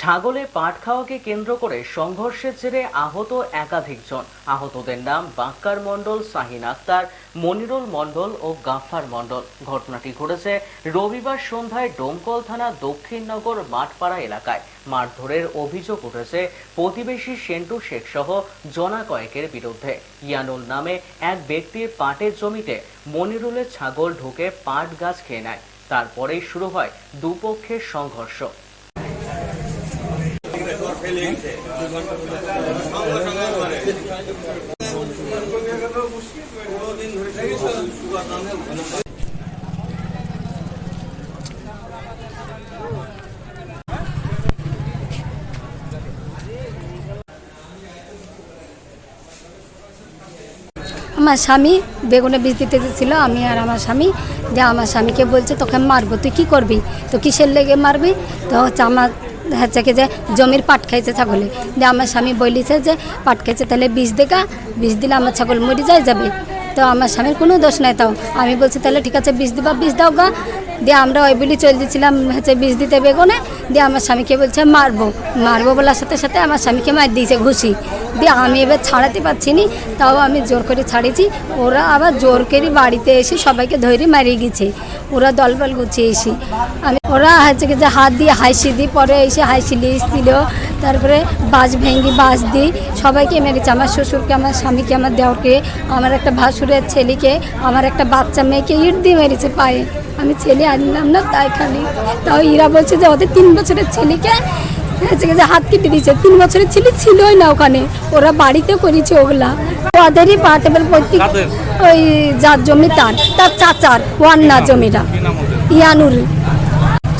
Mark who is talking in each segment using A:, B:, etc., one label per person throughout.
A: ছাগলে পাট খাওয়াকে কেন্দ্র করে সংঘর্ষের জেরে আহত একাধিক জন আহতদের নাম বাক্কার মণ্ডল, শাহিন আক্তার, মনিরুল মণ্ডল ও গাফফার মণ্ডল। ঘটনাটি ঘটেছে রবিবার সন্ধ্যায় ডোমকল থানা দক্ষিণনগর মাঠপাড়া এলাকায়। মারধরের অভিযোগ উঠেছে প্রতিবেশী সেন্টু শেখ সহ জনা কয়েকের বিরুদ্ধে। ইয়ানুল নামে এক ব্যক্তির পাটের জমিতে মনিরুলের ছাগল ঢুকে পাট গাছ খেয়ে নেয়। তারপরেই শুরু হয় দুপক্ষের সংঘর্ষ।
B: আমার স্বামী বেগুনে বীজ দিতে ছিল আমি আর আমার স্বামী। যে আমার স্বামীকে বলছে, তোকে মারবো, তুই কি করবি? তো কিসের লেগে মারবি? তো হচ্ছে আমার হচ্ছে কি যে জমির পাট খাইছে ছাগলে। যে আমার স্বামী বলিছে যে, পাট খাইছে, তাহলে বিষ দেখা বিষ দিলে আমার ছাগল মরে যায় যাবে। তো আমার স্বামীর কোনো দোষ নাই তাও। আমি বলছি, তাহলে ঠিক আছে, বিষ দিবা, বিষ দাও গা। দিয়ে আমরা ওই বলি চলে দিয়েছিলাম হচ্ছে বিষ দিতে বেগুনে। দিয়ে আমার স্বামীকে বলছে, মারবো। মারবো বলার সাথে সাথে আমার স্বামীকে মার দিয়েছে ঘুষি। দিয়ে আমি এবার ছাড়াতে পারছি নি, তাও আমি জোর করে ছাড়িয়েছি ওরা আবার জোর করে বাড়িতে এসে সবাইকে ধরে মারিয়ে গেছে। ওরা দলবল গুছিয়ে এসে। আমি ওরা হচ্ছে যে হাত দিয়ে হাসি দিই পরে এসে হাসি দিয়েছিল তারপরে বাস ভেঙ্গি বাস দিই সবাইকে মেরেছে। আমার শ্বশুরকে, আমার স্বামীকে, আমার দেওরকে, আমার একটা ভাসুরের ছেলেকে, আমার একটা বাচ্চা মেয়েকে ইট দিয়ে মেরেছে পায়ে। আমি ছেলে আনলাম না তাই খালি। তাও ইরা বলছে যে ওদের তিন বছরের ছেলেকে হচ্ছে যে হাত কেটে দিয়েছে। তিন বছরের ছেলে ছিলই না ওখানে। ওরা বাড়িতে করেছে ওগুলা। ওদেরই পাটেবেল প্রত্যেক ওই যার জমি তার। তার চাচার ওয়ান্না জমিটা। ইয়ানুর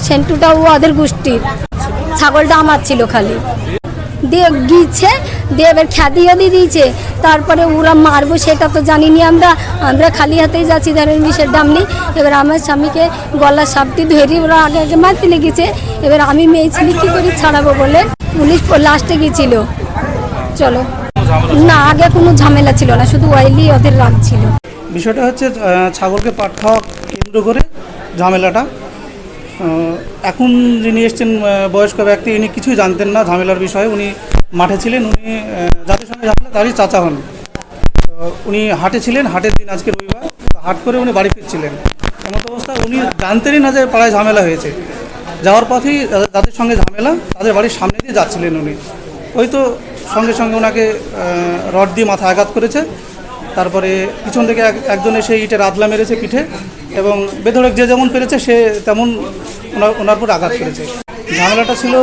B: সেন্টুটা ও ওদের গোষ্ঠীর। ছাগলটা আমার ছিল খালি। দিয়ে গিয়েছে, দিয়ে এবার খ্যাতিও দিয়ে দিয়েছে। তারপরে ওরা মারবো সেটা তো জানিনি আমরা। আমরা খালি হাতেই যাচ্ছি ধরেন বিষের দাম নেই এবার আমার স্বামীকে গলার সাপটি ধরে ওরা আগে আগে মারতে লেগেছে। এবার আমি মেয়ে ছেলে কী করে ছাড়াবো বলে পুলিশ লাস্টে গিয়েছিল। চলো। না, আগে কোনো ঝামেলা ছিল না, শুধু ওয়াইলি ওদের রাগ ছিল।
C: বিষয়টা হচ্ছে ছাগলকে পাট খাওয়া কেন্দ্র করে ঝামেলাটা এখন যিনি এসছেন বয়স্ক ব্যক্তি, ইনি কিছুই জানতেন না ঝামেলার বিষয়ে। উনি মাঠে ছিলেন, উনি যাদের সঙ্গে ঝামেলা, তারই চাচা হন। উনি হাটে ছিলেন, হাটের দিন আজকে রবিবার। হাট করে উনি বাড়ি ফিরছিলেন। এমত অবস্থায় উনি জানতেনই না যে পাড়ায় ঝামেলা হয়েছে। যাওয়ার পথেই যাদের সঙ্গে ঝামেলা, তাদের বাড়ির সামনে দিয়ে যাচ্ছিলেন উনি। ওই তো সঙ্গে সঙ্গে ওনাকে রড দিয়ে মাথা আঘাত করেছে। তারপরে পিছন থেকে এক- একজন এসে ইটের আদলা মেরেছে পিঠে এবং বেধড়ক যে যেমন পেরেছে সে তেমন ওনার ওনার উপর আঘাত করেছে। ঝামেলাটা ছিল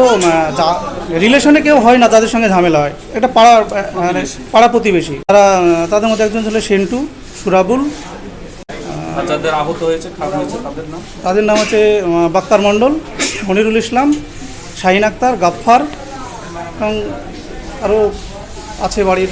C: রিলেশনে কেউ হয় না তাদের সঙ্গে ঝামেলা হয়। একটা পাড়া মানে পাড়া প্রতিবেশী। তারা তাদের মধ্যে একজন ছিল সেন্টু সুরাবুল।
D: যাদের আহত হয়েছে তাদের নাম?
C: তাদের নাম হচ্ছে বাক্তার মণ্ডল মনিরুল ইসলাম শাহিন আক্তার গাফফার এবং আরও আছে বাড়ির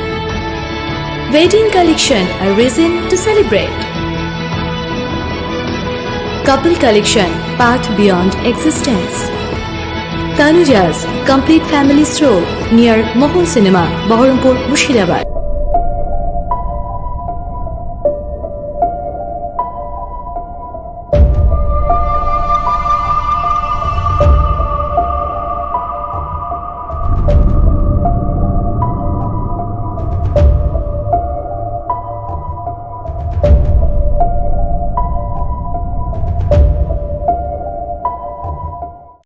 E: Wedding collection, a reason to celebrate. Couple collection, path beyond existence. Tanuja's complete family stroll near Mohol Cinema, Baharampur, Mushirabad.